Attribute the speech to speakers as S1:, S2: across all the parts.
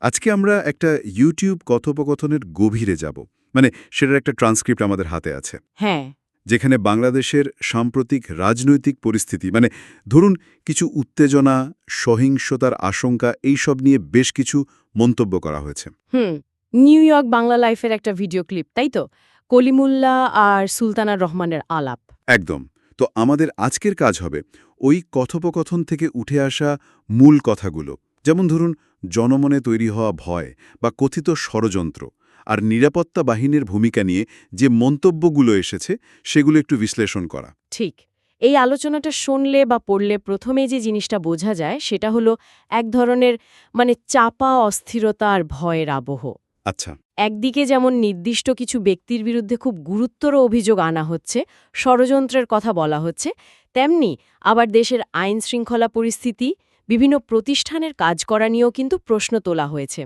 S1: আজকে আমরা একটা ইউটিউব কথোপকথনের গভীরে যাব। মানে সেটার একটা ট্রান্সক্রিপ্ট আমাদের হাতে আছে।
S2: হ্যাঁ।
S1: যেখানে বাংলাদেশের সাম্প্রতিক রাজনৈতিক পরিস্থিতি মানে ধরুন কিছু উত্তেজনা সহিংসতার আশঙ্কা এইসব নিয়ে বেশ কিছু মন্তব্য করা হয়েছে।
S2: হুম নিউ ইয়র্ক বাংলা লাইফের একটা ভিডিও ক্লিপ তাই তো? কলিমুল্লাহ আর সুলতানা রহমানের আলাপ।
S1: একদম। তো আমাদের আজকের কাজ হবে ওই কথোপকথন থেকে উঠে আসা মূল কথাগুলো। যেমন ধরুন জনমনে তৈরি হওয়া ভয় বা কথিত ষড়যন্ত্র আর নিরাপত্তা বাহিনীর ভূমিকা নিয়ে যে মন্তব্যগুলো এসেছে সেগুলো একটু বিশ্লেষণ করা।
S2: ঠিক। এই আলোচনাটা শুনলে বা পড়লে প্রথমে যে জিনিসটা বোঝা যায় সেটা হলো এক ধরনের মানে চাপা অস্থিরতা আর ভয়ের আবহ।
S1: আচ্ছা।
S2: একদিকে যেমন নির্দিষ্ট কিছু ব্যক্তির বিরুদ্ধে খুব গুরুত্বর অভিযোগ আনা হচ্ছে ষড়যন্ত্রের কথা বলা হচ্ছে তেমনি আবার দেশের আইন শৃঙ্খলা পরিস্থিতি বিভিন্ন প্রতিষ্ঠানের কাজ করা নিয়েও কিন্তু প্রশ্ন তোলা হয়েছে।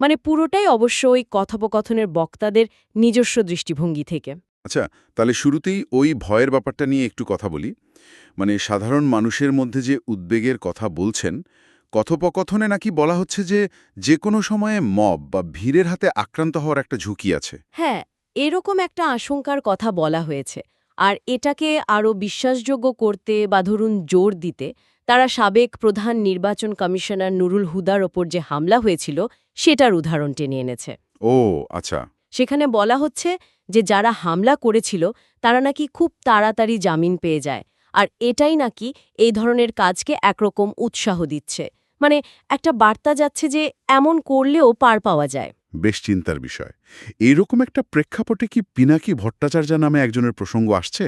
S2: মানে পুরোটাই অবশ্য ওই কথোপকথনের বক্তাদের নিজস্ব দৃষ্টিভঙ্গি থেকে।
S3: আচ্ছা তাহলে শুরুতেই ওই ভয়ের ব্যাপারটা নিয়ে একটু কথা বলি। মানে সাধারণ মানুষের মধ্যে যে উদ্বেগের কথা বলছেন কথোপকথনে নাকি বলা হচ্ছে যে যে কোনো সময়ে মব বা ভিড়ের হাতে আক্রান্ত হওয়ার একটা ঝুঁকি আছে।
S2: হ্যাঁ এরকম একটা আশঙ্কার কথা বলা হয়েছে। আর এটাকে আরও বিশ্বাসযোগ্য করতে বা ধরুন জোর দিতে তারা সাবেক প্রধান নির্বাচন কমিশনার নুরুল হুদার ওপর যে হামলা হয়েছিল সেটার উদাহরণ টেনে এনেছে।
S3: ও আচ্ছা।
S2: সেখানে বলা হচ্ছে যে যারা হামলা করেছিল তারা নাকি খুব তাড়াতাড়ি জামিন পেয়ে যায় আর এটাই নাকি এই ধরনের কাজকে একরকম উৎসাহ দিচ্ছে। মানে একটা বার্তা যাচ্ছে যে এমন করলেও পার পাওয়া যায়।
S3: বেশ চিন্তার বিষয়। এরকম একটা প্রেক্ষাপটে কি পিনাকি ভট্টাচার্য নামে একজনের প্রসঙ্গ আসছে?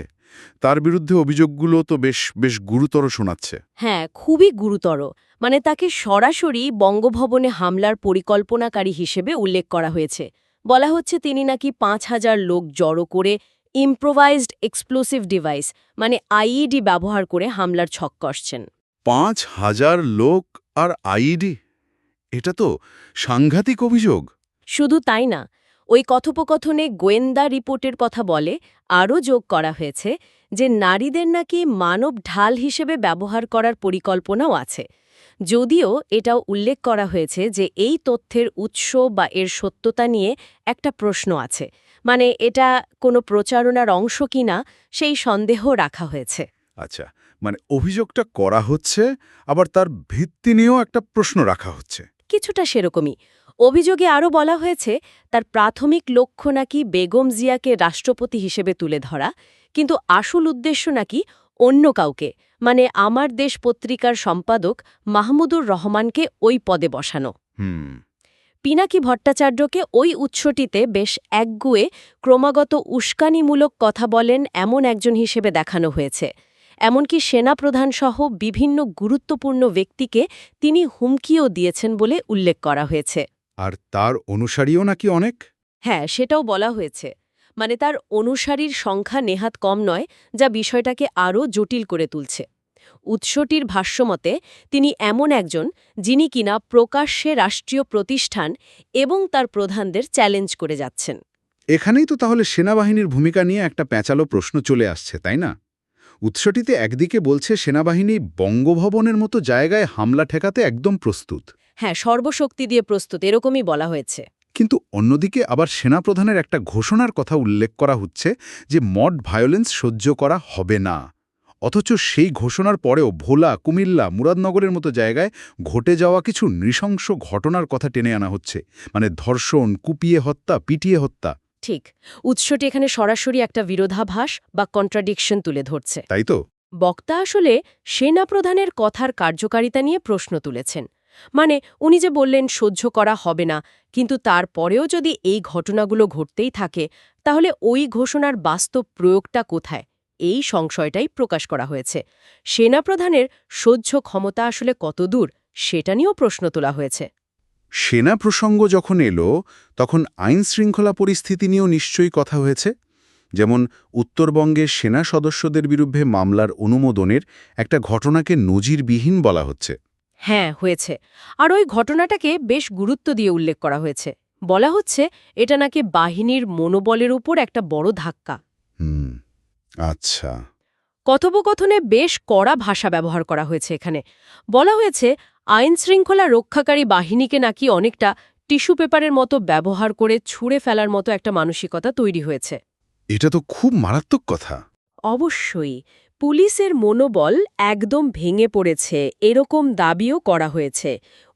S3: তার বিরুদ্ধে অভিযোগগুলো তো বেশ বেশ গুরুতর শোনাচ্ছে।
S2: হ্যাঁ খুবই গুরুতর। মানে তাকে সরাসরি বঙ্গভবনে হামলার পরিকল্পনাকারী হিসেবে উল্লেখ করা হয়েছে। বলা হচ্ছে তিনি নাকি পাঁচ হাজার লোক জড়ো করে ইম্প্রোভাইজড এক্সপ্লোসিভ ডিভাইস মানে আইইডি ব্যবহার করে হামলার ছক কষছেন।
S3: পাঁচ হাজার লোক আর আইইডি এটা তো সাংঘাতিক অভিযোগ।
S2: শুধু তাই না ওই কথোপকথনে গোয়েন্দা রিপোর্টের কথা বলে আরও যোগ করা হয়েছে যে নারীদের নাকি মানব ঢাল হিসেবে ব্যবহার করার পরিকল্পনাও আছে। যদিও এটাও উল্লেখ করা হয়েছে যে এই তথ্যের উৎস বা এর সত্যতা নিয়ে একটা প্রশ্ন আছে। মানে এটা কোনো প্রচারণার অংশ কিনা সেই সন্দেহ রাখা হয়েছে।
S3: আচ্ছা মানে অভিযোগটা করা হচ্ছে আবার তার ভিত্তি নিয়েও একটা প্রশ্ন রাখা হচ্ছে।
S2: কিছুটা সেরকমই। অভিযোগে আরও বলা হয়েছে তার প্রাথমিক লক্ষ্য নাকি বেগম জিয়াকে রাষ্ট্রপতি হিসেবে তুলে ধরা কিন্তু আসল উদ্দেশ্য নাকি অন্য কাউকে মানে আমার দেশ পত্রিকার সম্পাদক মাহমুদুর রহমানকে ওই পদে বসানো। পিনাকি ভট্টাচার্যকে ওই উৎসটিতে বেশ একগুয়ে ক্রমাগত উস্কানিমূলক কথা বলেন এমন একজন হিসেবে দেখানো হয়েছে। এমনকি সেনাপ্রধানসহ বিভিন্ন গুরুত্বপূর্ণ ব্যক্তিকে তিনি হুমকিও দিয়েছেন বলে উল্লেখ করা হয়েছে।
S3: আর তার অনুসারীও নাকি অনেক?
S2: হ্যাঁ সেটাও বলা হয়েছে। মানে তার অনুসারীর সংখ্যা নেহাত কম নয় যা বিষয়টাকে আরও জটিল করে তুলছে। উৎসটির ভাষ্যমতে তিনি এমন একজন যিনি কিনা প্রকাশ্যে রাষ্ট্রীয় প্রতিষ্ঠান এবং তার প্রধানদের চ্যালেঞ্জ করে যাচ্ছেন।
S3: এখানেই তো তাহলে সেনাবাহিনীর ভূমিকা নিয়ে একটা প্যাঁচালো প্রশ্ন চলে আসছে তাই না? উৎসটিতে একদিকে বলছে সেনাবাহিনী বঙ্গভবনের মতো জায়গায় হামলা ঠেকাতে একদম প্রস্তুত।
S2: হ্যাঁ সর্বশক্তি দিয়ে প্রস্তুত এরকমই বলা হয়েছে।
S3: কিন্তু অন্যদিকে আবার সেনাপ্রধানের একটা ঘোষণার কথা উল্লেখ করা হচ্ছে যে মড ভায়োলেন্স সহ্য করা হবে না। অথচ সেই ঘোষণার পরেও ভোলা কুমিল্লা মুরাদনগরের মতো জায়গায় ঘটে যাওয়া কিছু নৃশংস ঘটনার কথা টেনে আনা হচ্ছে। মানে ধর্ষণ কুপিয়ে হত্যা পিটিয়ে হত্যা।
S2: ঠিক উৎসটি এখানে সরাসরি একটা বিরোধাভাস বা কন্ট্রাডিকশন তুলে ধরছে।
S3: তাই তো?
S2: বক্তা আসলে সেনাপ্রধানের কথার কার্যকারিতা নিয়ে প্রশ্ন তুলেছেন। মানে উনি যে বললেন সহ্য করা হবে না, কিন্তু তারপরেও যদি এই ঘটনাগুলো ঘটতেই থাকে, তাহলে ওই ঘোষণার বাস্তব প্রয়োগটা কোথায়? এই সংশয়টাই প্রকাশ করা হয়েছে। সেনাপ্রধানের সহ্য ক্ষমতা আসলে কতদূর সেটা নিয়েও প্রশ্ন তোলা হয়েছে।
S3: সেনা প্রসঙ্গ যখন এলো, তখন আইন শৃঙ্খলা পরিস্থিতি নিয়েও নিশ্চয়ই কথা হয়েছে। যেমন, উত্তরবঙ্গের সেনা সদস্যদের বিরুদ্ধে মামলার অনুমোদনের একটা ঘটনাকে নজিরবিহীন বলা হচ্ছে।
S2: হ্যাঁ হয়েছে। আর ওই ঘটনাটাকে বেশ গুরুত্ব দিয়ে উল্লেখ করা হয়েছে। বলা হচ্ছে এটা নাকি বাহিনীর মনোবলের উপর একটা বড় ধাক্কা।
S3: হুম আচ্ছা।
S2: কথোপকথনে বেশ কড়া ভাষা ব্যবহার করা হয়েছে এখানে। বলা হয়েছে আইন শৃঙ্খলা রক্ষাকারী বাহিনীকে নাকি অনেকটা টিস্যু পেপারের মতো ব্যবহার করে ছুঁড়ে ফেলার মতো একটা মানসিকতা তৈরি হয়েছে।
S3: এটা তো খুব মারাত্মক কথা।
S2: অবশ্যই। পুলিশের মনোবল একদম ভেঙে পড়েছে, এরকম দাবিও করা হয়েছে।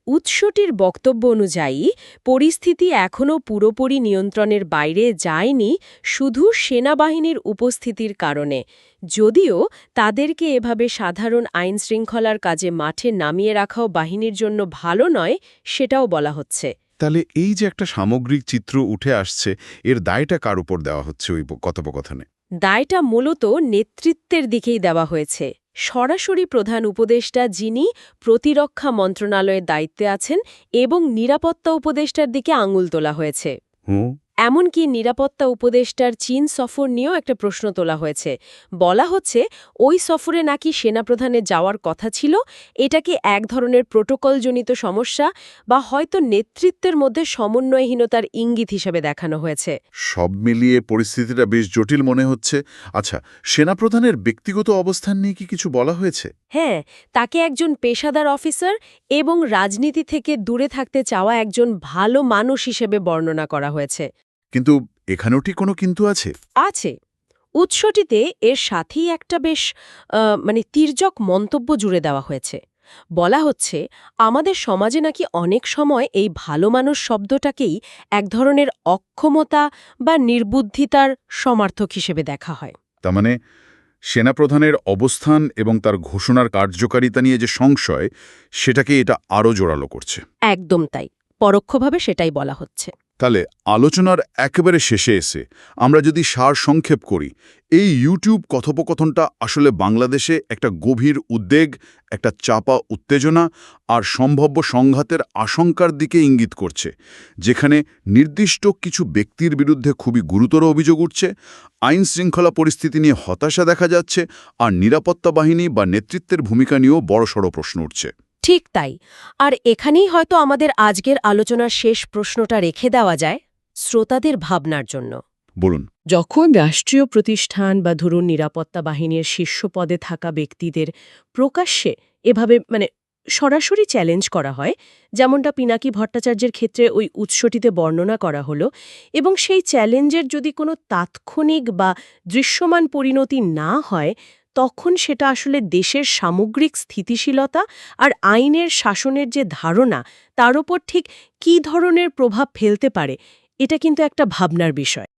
S2: উৎসটির বক্তব্য অনুযায়ী, পরিস্থিতি এখনও পুরোপুরি নিয়ন্ত্রণের বাইরে যায়নি শুধু সেনাবাহিনীর উপস্থিতির কারণে। যদিও তাদেরকে এভাবে সাধারণ আইন শৃঙ্খলার কাজে মাঠে নামিয়ে রাখাও বাহিনীর জন্য ভালো নয়, সেটাও বলা হচ্ছে।
S3: তাহলে এই যে একটা সামগ্রিক চিত্র উঠে আসছে, এর দায়টা কার উপর দেওয়া হচ্ছে ওই কথোপকথনে?
S2: দায়টা মূলত নেতৃত্বের দিকেই দেওয়া হয়েছে। সরাসরি প্রধান উপদেষ্টা যিনি প্রতিরক্ষা মন্ত্রণালয়ের দায়িত্বে আছেন এবং নিরাপত্তা উপদেষ্টার দিকে আঙুল তোলা হয়েছে। এমনকি নিরাপত্তা উপদেষ্টার চীন সফর নিয়েও একটা প্রশ্ন তোলা হয়েছে। বলা হচ্ছে ওই সফরে নাকি সেনাপ্রধানে যাওয়ার কথা ছিল এটাকে এক ধরনের প্রোটোকলজনিত সমস্যা বা হয়তো নেতৃত্বের মধ্যে সমন্বয়হীনতার ইঙ্গিত হিসেবে দেখানো হয়েছে?
S1: সব মিলিয়ে পরিস্থিতিটা বেশ জটিল মনে হচ্ছে। আচ্ছা সেনাপ্রধানের ব্যক্তিগত অবস্থান নিয়ে কি কিছু বলা হয়েছে?
S2: হ্যাঁ তাকে একজন পেশাদার অফিসার এবং রাজনীতি থেকে দূরে থাকতে চাওয়া একজন ভালো মানুষ হিসেবে বর্ণনা করা হয়েছে।
S1: কিন্তু এখানেও ঠিক কোনো কিন্তু আছে?
S2: আছে। উৎসটিতে এর সাথেই একটা বেশ মানে তির্যক মন্তব্য জুড়ে দেওয়া হয়েছে। বলা হচ্ছে আমাদের সমাজে নাকি অনেক সময় এই ভালো মানুষ শব্দটাকেই এক ধরনের অক্ষমতা বা নির্বুদ্ধিতার সমার্থক হিসেবে দেখা হয়।
S3: তার মানে সেনাপ্রধানের অবস্থান এবং তার ঘোষণার কার্যকারিতা নিয়ে যে সংশয় সেটাকে এটা আরও জোরালো করছে।
S2: একদম তাই। পরোক্ষভাবে সেটাই বলা হচ্ছে।
S3: তাহলে আলোচনার একেবারে শেষে এসে আমরা যদি সার সংক্ষেপ করি, এই ইউটিউব কথোপকথনটা আসলে বাংলাদেশে একটা গভীর উদ্বেগ, একটা চাপা উত্তেজনা আর সম্ভাব্য সংঘাতের আশঙ্কার দিকে ইঙ্গিত করছে, যেখানে নির্দিষ্ট কিছু ব্যক্তির বিরুদ্ধে খুবই গুরুতর অভিযোগ উঠছে, আইন শৃঙ্খলা পরিস্থিতি নিয়ে হতাশা দেখা যাচ্ছে আর নিরাপত্তা বাহিনী বা নেতৃত্বের ভূমিকা নিয়েও বড়সড় প্রশ্ন উঠছে।
S2: ঠিক তাই। আর এখানেই হয়তো আমাদের আজকের আলোচনার শেষ প্রশ্নটা রেখে দেওয়া যায় শ্রোতাদের ভাবনার জন্য।
S3: বলুন।
S2: যখন রাষ্ট্রীয় প্রতিষ্ঠান বা ধরুন নিরাপত্তা বাহিনীর শীর্ষ পদে থাকা ব্যক্তিদের প্রকাশ্যে এভাবে মানে সরাসরি চ্যালেঞ্জ করা হয় যেমনটা পিনাকি ভট্টাচার্যের ক্ষেত্রে ওই উৎসটিতে বর্ণনা করা হলো এবং সেই চ্যালেঞ্জের যদি কোনো তাৎক্ষণিক বা দৃশ্যমান পরিণতি না হয় তখন সেটা আসলে দেশের সামগ্রিক স্থিতিশীলতা আর আইনের শাসনের যে ধারণা, তার ওপর ঠিক কী ধরনের প্রভাব ফেলতে পারে, এটা কিন্তু একটা ভাবনার বিষয়।